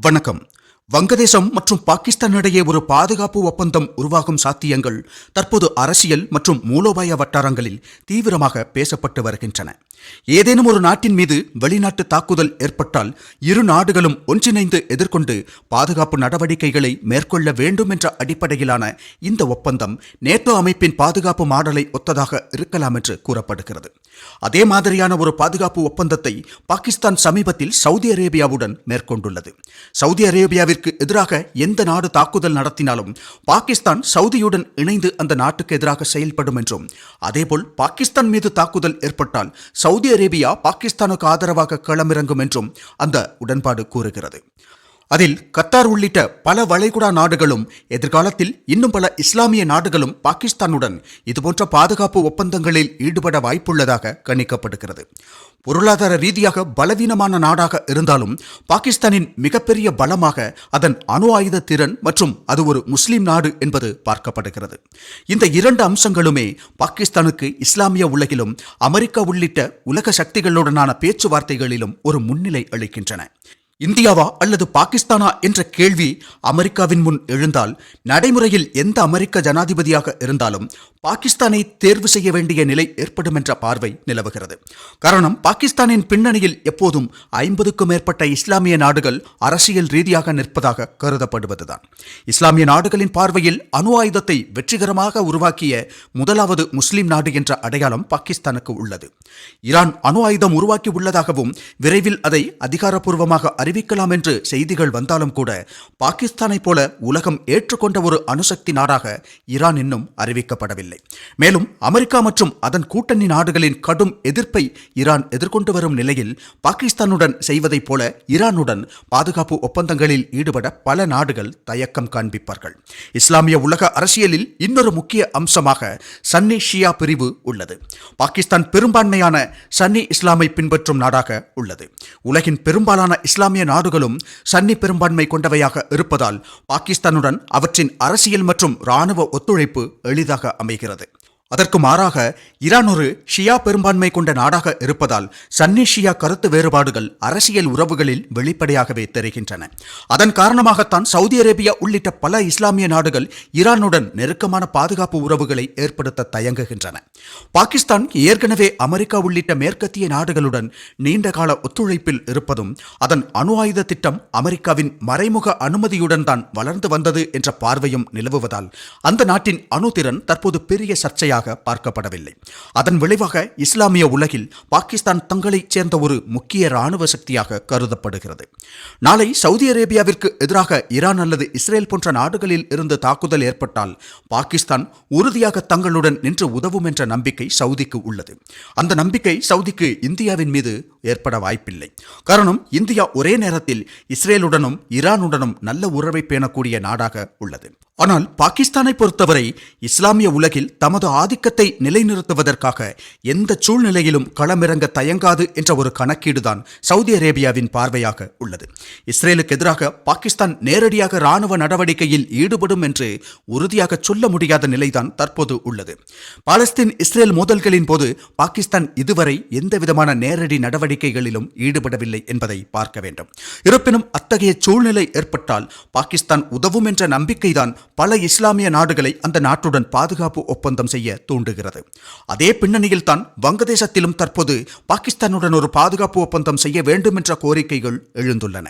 வணக்கம். வங்கதேசம் மற்றும் பாகிஸ்தான் இடையே ஒரு பாதுகாப்பு ஒப்பந்தம் உருவாகும் சாத்தியங்கள் தற்போது அரசியல் மற்றும் மூலோபாய வட்டாரங்களில் தீவிரமாக பேசப்பட்டு வருகின்றன. ஏதேனும் ஒரு நாட்டின் மீது வெளிநாட்டு தாக்குதல் ஏற்பட்டால் இரு நாடுகளும் ஒன்றிணைந்து எதிர்கொண்டு பாதுகாப்பு நடவடிக்கைகளை மேற்கொள்ள வேண்டும் என்ற அடிப்படையிலான இந்த ஒப்பந்தம் நேட்டோ அமைப்பின் பாதுகாப்பு மாடலை ஒத்ததாக இருக்கலாம் என்று கூறப்படுகிறது. அதே மாதிரியான ஒரு பாதுகாப்பு ஒப்பந்தத்தை பாகிஸ்தான் சமீபத்தில் சவுதி அரேபியாவுடன் மேற்கொண்டுள்ளது. சவுதி அரேபியாவிற்கு எதிராக எந்த நாடு தாக்குதல் நடத்தினாலும் பாகிஸ்தான் சவுதியுடன் இணைந்து அந்த நாட்டுக்கு எதிராக செயல்படும் என்றும் அதேபோல் பாகிஸ்தான் மீது தாக்குதல் ஏற்பட்டால் சவுதி அரேபியா பாகிஸ்தானுக்கு ஆதரவாக களமிறங்கும் என்றும் அந்த உடன்பாடு கூறுகிறது. அதில் கத்தார் உள்ளிட்ட பல வளைகுடா நாடுகளும் எதிர்காலத்தில் இன்னும் பல இஸ்லாமிய நாடுகளும் பாகிஸ்தானுடன் இதுபோன்ற பாதுகாப்பு ஒப்பந்தங்களில் ஈடுபட வாய்ப்புள்ளதாக கணிக்கப்படுகிறது. பொருளாதார ரீதியாக பலவீனமான நாடாக இருந்தாலும் பாகிஸ்தானின் மிகப்பெரிய பலமாக அதன் அணு ஆயுத திறன் மற்றும் அது ஒரு முஸ்லிம் நாடு என்பது பார்க்கப்படுகிறது. இந்த இரண்டு அம்சங்களுமே பாகிஸ்தானுக்கு இஸ்லாமிய உலகிலும் அமெரிக்கா உள்ளிட்ட உலக சக்திகளுடனான பேச்சுவார்த்தைகளிலும் ஒரு முன்னிலை அளிக்கின்றன. இந்தியாவா அல்லது பாகிஸ்தானா என்ற கேள்வி அமெரிக்காவின் முன் எழுந்தால் நடைமுறையில் எந்த அமெரிக்க ஜனாதிபதியாக இருந்தாலும் பாகிஸ்தானை தேர்வு செய்ய வேண்டிய நிலை ஏற்படும் என்ற பார்வை நிலவுகிறது. காரணம் பாகிஸ்தானின் பின்னணியில் எப்போதும் ஐம்பதுக்கும் மேற்பட்ட இஸ்லாமிய நாடுகள் அரசியல் ரீதியாக நிற்பதாக கருதப்படுவதுதான். இஸ்லாமிய நாடுகளின் பார்வையில் அணு ஆயுதத்தை வெற்றிகரமாக உருவாக்கிய முதலாவது முஸ்லிம் நாடு என்ற அடையாளம் பாகிஸ்தானுக்கு உள்ளது. ஈரான் அணு ஆயுதம் உருவாக்கி உள்ளதாகவும் விரைவில் அதை அதிகாரப்பூர்வமாக அறிவிக்கலாம் என்று செய்திகள் வந்தாலும் கூட பாகிஸ்தானைப் போல உலகம் ஏற்றுக்கொண்ட ஒரு அணுசக்தி நாடாக ஈரான் இன்னும் அறிவிக்கப்படவில்லை. மேலும் அமெரிக்கா மற்றும் அதன் கூட்டணி நாடுகளின் கடும் எதிர்ப்பை ஈரான் எதிர்கொண்டு வரும் நிலையில் பாகிஸ்தானுடன் செய்வதைப் போல ஈரானுடன் பாதுகாப்பு ஒப்பந்தங்களில் ஈடுபட பல நாடுகள் தயக்கம் காண்பிப்பார்கள். இஸ்லாமிய உலக அரசியலில் இன்னொரு முக்கிய அம்சமாக சன்னி ஷியா பிரிவு உள்ளது. பாகிஸ்தான் பெரும்பான்மையான சன்னி இஸ்லாமை பின்பற்றும் நாடாக உள்ளது. உலகின் பெரும்பாலான இஸ்லாமிய நாடுகளும் சன்னி பெரும்பான்மை கொண்டவையாக இருப்பதால் பாகிஸ்தானுடன் அவற்றின் அரசியல் மற்றும் இராணுவ ஒத்துழைப்பு எளிதாக அமைகிறது. அதற்கு மாறாக ஈரான் ஒரு ஷியா பெரும்பான்மை கொண்ட நாடாக இருப்பதால் சன்னி ஷியா கருத்து வேறுபாடுகள் அரசியல் உறவுகளில் வெளிப்படையாகவே தெரிகின்றன. அதன் காரணமாகத்தான் சவுதி அரேபியா உள்ளிட்ட பல இஸ்லாமிய நாடுகள் ஈரானுடன் நெருக்கமான பாதுகாப்பு உறவுகளை ஏற்படுத்த தயங்குகின்றன. பாகிஸ்தான் ஏற்கனவே அமெரிக்கா உள்ளிட்ட மேற்கத்திய நாடுகளுடன் நீண்டகால ஒத்துழைப்பில் இருப்பதும் அதன் அணு ஆயுத திட்டம் அமெரிக்காவின் மறைமுக அனுமதியுடன் தான் வளர்ந்து வந்தது என்ற பார்வையும் நிலவுவதால் அந்த நாட்டின் அணுதிறன் தற்போது பெரிய சர்ச்சையாக பார்க்கப்படவில்லை. அதன் விளைவாக இஸ்லாமிய உலகில் பாகிஸ்தான் தங்களைச் சேர்ந்த ஒரு முக்கிய இராணுவ சக்தியாக கருதப்படுகிறது. நாளை சவுதி அரேபியாவிற்கு எதிராக ஈரான் அல்லது இஸ்ரேல் போன்ற நாடுகளில் இருந்து தாக்குதல் ஏற்பட்டால் பாகிஸ்தான் உறுதியாக தங்களுடன் நின்று உதவும் என்ற நம்பிக்கை சவுதிக்கு உள்ளது. அந்த நம்பிக்கை சவுதிக்கு இந்தியாவின் மீது ஏற்பட வாய்ப்பில்லை. காரணம் இந்தியா ஒரே நேரத்தில் இஸ்ரேலுடனும் ஈரானுடனும் நல்ல உறவை பேணக்கூடிய நாடாக உள்ளது. ஆனால் பாகிஸ்தானை பொறுத்தவரை இஸ்லாமிய உலகில் தமது ஆதிக்கத்தை நிலைநிறுத்துவதற்காக எந்த சூழ்நிலையிலும் களமிறங்க தயங்காது என்ற ஒரு கணக்கீடுதான் சவுதி அரேபியாவின் பார்வையாக உள்ளது. இஸ்ரேலுக்கு எதிராக பாகிஸ்தான் நேரடியாக ராணுவ நடவடிக்கையில் ஈடுபடும் என்று உறுதியாக சொல்ல முடியாத நிலைதான் தற்போது உள்ளது. பாலஸ்தீன் இஸ்ரேல் மோதல்களின் போது பாகிஸ்தான் இதுவரை எந்தவிதமான நேரடி நடவடிக்கைகளிலும் ஈடுபடவில்லை என்பதை பார்க்க வேண்டும். இருப்பினும் அத்தகைய சூழ்நிலை ஏற்பட்டால் பாகிஸ்தான் உதவும் என்ற நம்பிக்கைதான் பல இஸ்லாமிய நாடுகளை அந்த நாட்டுடன் பாதுகாப்பு ஒப்பந்தம் செய்ய தூண்டுகிறது. அதே பின்னணியில் தான் வங்கதேசத்திலும் தற்போது பாகிஸ்தானுடன் ஒரு பாதுகாப்பு ஒப்பந்தம் செய்ய வேண்டும் என்ற கோரிக்கைகள் எழுந்துள்ளன.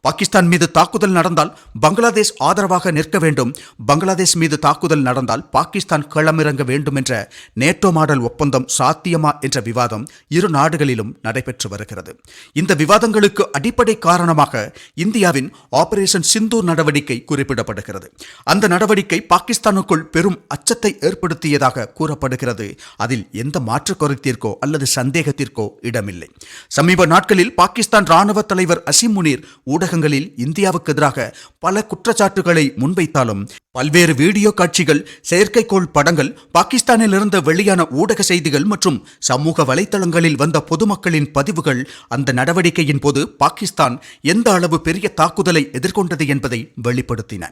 பாகிஸ்தான் மீது தாக்குதல் நடந்தால் பங்களாதேஷ் ஆதரவாக நிற்க வேண்டும். பங்களாதேஷ் மீது தாக்குதல் நடந்தால் பாகிஸ்தான் களமிறங்க வேண்டும் என்ற நேட்டோ மாடல் ஒப்பந்தம் சாத்தியமா என்ற விவாதம் இரு நாடுகளிலும் நடைபெற்று வருகிறது. இந்த விவாதங்களுக்கு அடிப்படை காரணமாக இந்தியாவின் ஆபரேஷன் சிந்து நடவடிக்கை குறிப்பிடப்படுகிறது. அந்த நடவடிக்கை பாகிஸ்தானுக்குள் பெரும் அச்சத்தை ஏற்படுத்தியதாக கூறப்படுகிறது. அதில் எந்த மாற்று கருத்திற்கோ அல்லது சந்தேகத்திற்கோ இடமில்லை. சமீப நாட்களில் பாகிஸ்தான் ராணுவ தலைவர் அசிம் முனீர் ஊடகங்களில் இந்தியாவுக்கு எதிராக பல குற்றச்சாட்டுகளை முன்வைத்தாலும் பல்வேறு வீடியோ காட்சிகள் செயற்கைக்கோள் படங்கள் பாகிஸ்தானில் இருந்து வெளியான ஊடக செய்திகள் மற்றும் சமூக வலைத்தளங்களில் வந்த பொதுமக்களின் பதிவுகள் அந்த நடவடிக்கையின் போது பாகிஸ்தான் எந்த அளவு பெரிய தாக்குதலை எதிர்கொண்டது என்பதை வெளிப்படுத்தின.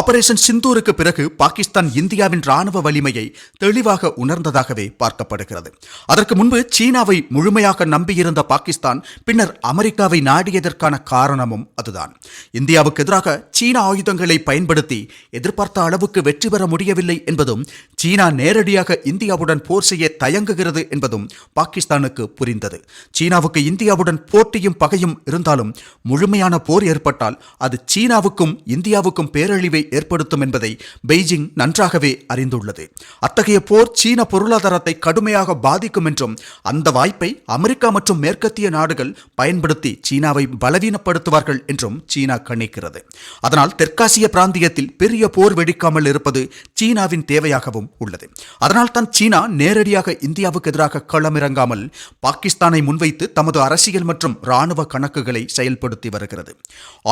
ஆபரேஷன் சிந்தூருக்கு பிறகு பாகிஸ்தான் இந்தியாவின் ராணுவ வலிமையை தெளிவாக உணர்ந்ததாகவே பார்க்கப்படுகிறது. அதற்கு முன்பு சீனாவை முழுமையாக நம்பியிருந்த பாகிஸ்தான் பின்னர் அமெரிக்காவை நாடியதற்கான காரணமும் அதுதான். இந்தியாவுக்கு எதிராக சீன ஆயுதங்களை பயன்படுத்தி எதிர்பார்த்த அளவுக்கு வெற்றி பெற முடியவில்லை என்பதும் சீனா நேரடியாக இந்தியாவுடன் போர் செய்ய தயங்குகிறது என்பதும் பாகிஸ்தானுக்கு புரிந்தது. சீனாவுக்கு இந்தியாவுடன் போட்டியும் பகையும் இருந்தாலும் முழுமையான போர் ஏற்பட்டால் அது சீனாவுக்கும் இந்தியாவுக்கும் பேரழிவை ஏற்படுத்தும் என்பதை பெய்ஜிங் நன்றாகவே அறிந்துள்ளது. அத்தகைய போர் சீன பொருளாதாரத்தை கடுமையாக பாதிக்கும் என்றும் அந்த வாய்ப்பை அமெரிக்கா மற்றும் மேற்கத்திய நாடுகள் பயன்படுத்தி சீனாவை பலவீனப்படுத்துவார்கள் என்றும் சீனா கணிக்கிறது. அதனால் தெற்காசிய பிராந்தியத்தில் பெரிய போர் வெடிக்காமல் இருப்பது சீனாவின் தேவையாகவும் உள்ளது. அதனால் தான் சீனா நேரடியாக இந்தியாவுக்கு எதிராக களமிறங்காமல் பாகிஸ்தானை முன்வைத்து தமது அரசியல் மற்றும் ராணுவ கணக்குகளை செயல்படுத்தி வருகிறது.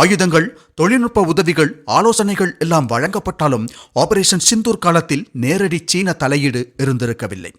ஆயுதங்கள் தொழில்நுட்ப உதவிகள் ஆலோசனைகள் எல்லாம் வழங்கப்பட்டாலும் ஆபரேஷன் சிந்தூர் காலத்தில் நேரடி சீன தலையீடு இருந்திருக்கவில்லை.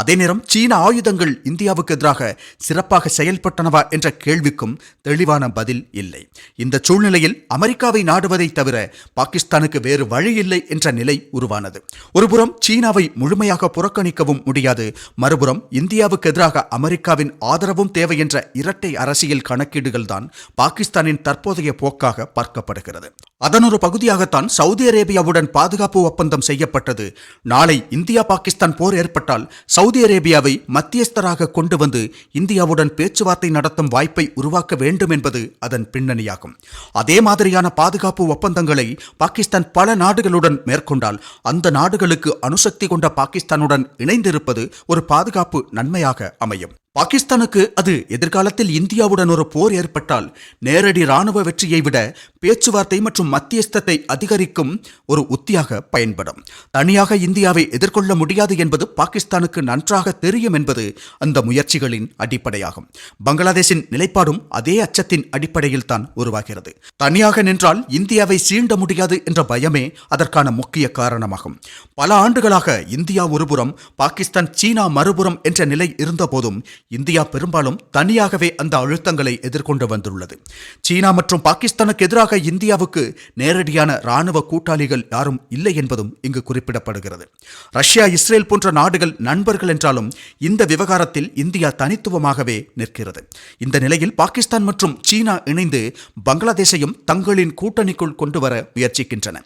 அதே நேரம் சீன ஆயுதங்கள் இந்தியாவுக்கு எதிராக சிறப்பாக செயல்பட்டனவா என்ற கேள்விக்கும் தெளிவான பதில் இல்லை. இந்த சூழ்நிலையில் அமெரிக்காவை நாடுவதை தவிர பாகிஸ்தானுக்கு வேறு வழியில்லை என்ற நிலை உருவானது. ஒருபுறம் சீனாவை முழுமையாக புறக்கணிக்கவும் முடியாது. மறுபுறம் இந்தியாவுக்கு எதிராக அமெரிக்காவின் ஆதரவும் தேவை என்ற இரட்டை அரசியல் கணக்கீடுகள் தான் பாகிஸ்தானின் தற்போதைய போக்காக பார்க்கப்படுகிறது. அதன் ஒரு பகுதியாகத்தான் சவுதி அரேபியாவுடன் பாதுகாப்பு ஒப்பந்தம் செய்யப்பட்டது. நாளை இந்தியா பாகிஸ்தான் போர் ஏற்பட்டால் சவுதி அரேபியாவை மத்தியஸ்தராக கொண்டு வந்து இந்தியாவுடன் பேச்சுவார்த்தை நடத்தும் வாய்ப்பை உருவாக்க வேண்டும் என்பது அதன் பின்னணியாகும். அதே மாதிரியான பாதுகாப்பு ஒப்பந்தங்களை பாகிஸ்தான் பல நாடுகளுடன் மேற்கொண்டால் அந்த நாடுகளுக்கு அணுசக்தி கொண்ட பாகிஸ்தானுடன் இணைந்திருப்பது ஒரு பாதுகாப்பு நன்மையாக அமையும். பாகிஸ்தானுக்கு அது எதிர்காலத்தில் இந்தியாவுடன் ஒரு போர் ஏற்பட்டால் நேரடி ராணுவ வெற்றியை விட பேச்சுவார்த்தை மற்றும் மத்தியஸ்தத்தை அதிகரிக்கும் ஒரு உத்தியாக பயன்படும். தனியாக இந்தியாவை எதிர்கொள்ள முடியாது என்பது பாகிஸ்தானுக்கு நன்றாக தெரியும் என்பது அந்த முயற்சிகளின் அடிப்படையாகும். பங்களாதேஷின் நிலைப்பாடும் அதே அச்சத்தின் அடிப்படையில் தான் உருவாகிறது. தனியாக நின்றால் இந்தியாவை சீண்ட முடியாது என்ற பயமே அதற்கான முக்கிய காரணமாகும். பல ஆண்டுகளாக இந்தியா ஒருபுறம் பாகிஸ்தான் சீனா மறுபுறம் என்ற நிலை இருந்தபோதும் இந்தியா பெரும்பாலும் தனியாகவே அந்த அழுத்தங்களை எதிர்கொண்டு வந்துள்ளது. சீனா மற்றும் பாகிஸ்தானுக்கு எதிராக இந்தியாவுக்கு நேரடியான ராணுவ கூட்டாளிகள் யாரும் இல்லை என்பதும் இங்கு குறிப்பிடப்படுகிறது. ரஷ்யா இஸ்ரேல் போன்ற நாடுகள் நண்பர்கள் என்றாலும் இந்த விவகாரத்தில் இந்தியா தனித்துவமாகவே நிற்கிறது. இந்த நிலையில் பாகிஸ்தான் மற்றும் சீனா இணைந்து பங்களாதேஷையும் தங்களின் கூட்டணிக்குள் கொண்டு வர முயற்சிக்கின்றன.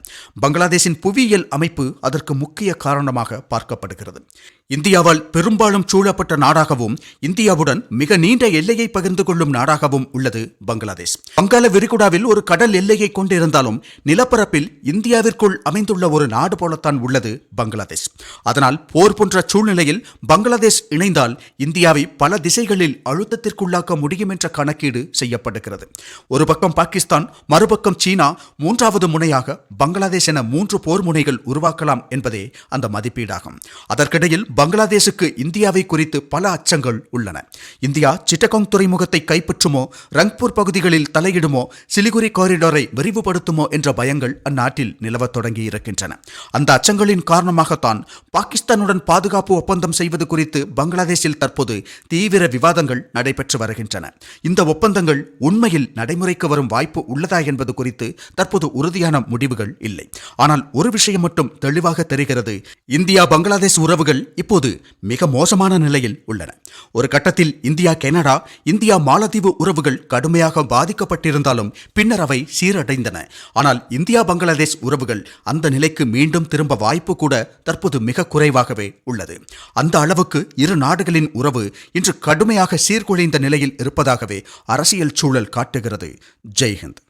பங்களாதேஷின் புவியியல் அமைப்பு அதற்கு முக்கிய காரணமாக பார்க்கப்படுகிறது. இந்தியாவால் பெரும்பாலும் சூழப்பட்ட நாடாகவும் இந்தியாவுடன் மிக நீண்ட எல்லையை பகிர்ந்து கொள்ளும் நாடாகவும் உள்ளது பங்களாதேஷ். வங்காள விரிகுடாவில் ஒரு கடல் எல்லையை கொண்டிருந்தாலும் நிலப்பரப்பில் இந்தியாவிற்குள் அமைந்துள்ள ஒரு நாடு போலத்தான் உள்ளது பங்களாதேஷ். அதனால் போர் போன்ற சூழ்நிலையில் பங்களாதேஷ் இணைந்தால் இந்தியாவை பல திசைகளில் அழுத்தத்திற்குள்ளாக்க முடியும் என்ற கணக்கீடு செய்யப்படுகிறது. ஒரு பக்கம் பாகிஸ்தான் மறுபக்கம் சீனா மூன்றாவது முனையாக பங்களாதேஷ் என மூன்று போர் முனைகள் உருவாக்கலாம் என்பதே அந்த மதிப்பீடாகும். அதற்கிடையில் பங்களாதேஷுக்கு இந்தியாவை குறித்து பல அச்சங்கள் உள்ளன. இந்தியா சிட்டகாங் துறைமுகத்தை கைப்பற்றுமோ ரங்பூர் பகுதிகளில் தலையிடுமோ சிலிகுரி காரிடாரை விரிவுபடுத்துமோ என்ற பயங்கள் அந்நாட்டில் நிலவத் தொடங்கி இருக்கின்றன அந்த அச்சங்களின் காரணமாகத்தான் பாகிஸ்தானுடன் பாதுகாப்பு ஒப்பந்தம் செய்வது குறித்து பங்களாதேஷில் தற்போது தீவிர விவாதங்கள் நடைபெற்று வருகின்றன. இந்த ஒப்பந்தங்கள் உண்மையில் நடைமுறைக்கு வரும் வாய்ப்பு உள்ளதா என்பது குறித்து தற்போது உறுதியான முடிவுகள் இல்லை. ஆனால் ஒரு விஷயம் மட்டும் தெளிவாக தெரிகிறது. இந்தியா பங்களாதேஷ் உறவுகள் இப்போது மிக மோசமான நிலையில் உள்ளன. ஒரு கட்டத்தில் இந்தியா கனடா இந்தியா மாலத்தீவு உறவுகள் கடுமையாக பாதிக்கப்பட்டிருந்தாலும் பின்னர் அவை சீரடைந்தன. ஆனால் இந்தியா பங்களாதேஷ் உறவுகள் அந்த நிலைக்கு மீண்டும் திரும்ப வாய்ப்பு கூட தற்போது மிக குறைவாகவே உள்ளது. அந்த அளவுக்கு இரு நாடுகளின் உறவு இன்று கடுமையாக சீர்குலைந்த நிலையில் இருப்பதாகவே அரசியல் சூழல் காட்டுகிறது. ஜெய்ஹிந்த்.